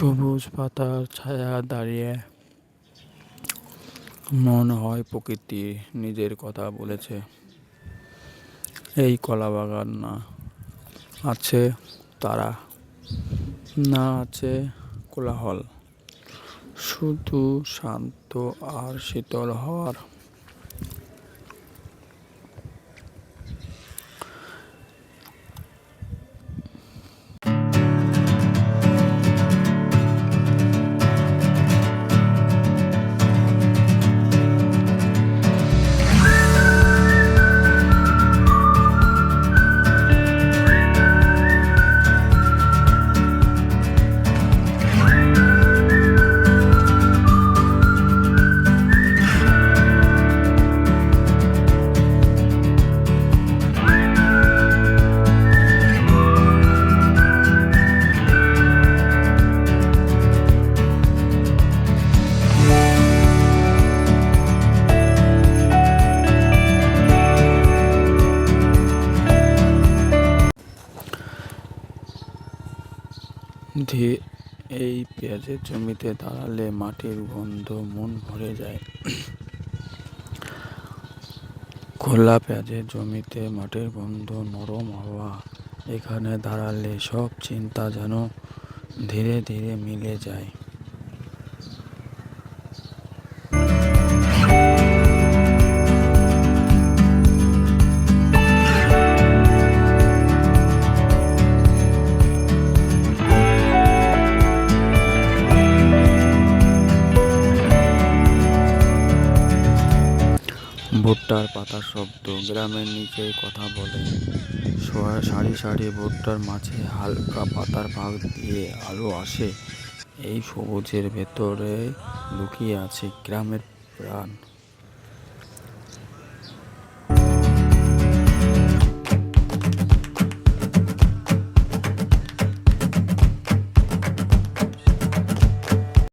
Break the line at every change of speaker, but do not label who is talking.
সবুজ পাতার ছায়া দাঁড়িয়ে মনে হয় প্রকৃতি নিজের কথা বলেছে। এই কলা বাগান না, আছে তারা। না আছে কোলাহল। শুধু শান্ত আর শীতল হওয়ার ধী এই পেঁয়াজের জমিতে দাঁড়ালে মাটির গন্ধ মন ভরে যায়। খোলা পেঁয়াজের জমিতে মাটির গন্ধ নরম হওয়া, এখানে দাঁড়ালে সব চিন্তা যেন ধীরে ধীরে মিলে যায়। ভুট্টার পাতার শব্দ। গ্রামের নিচে কথা বলে। সারি সারি ভুট্টার মাঝে হালকা পাতার ভাগ দিয়ে আলো আসে। এই সবুজের ভেতরে লুকিয়ে আছে গ্রামের প্রাণ।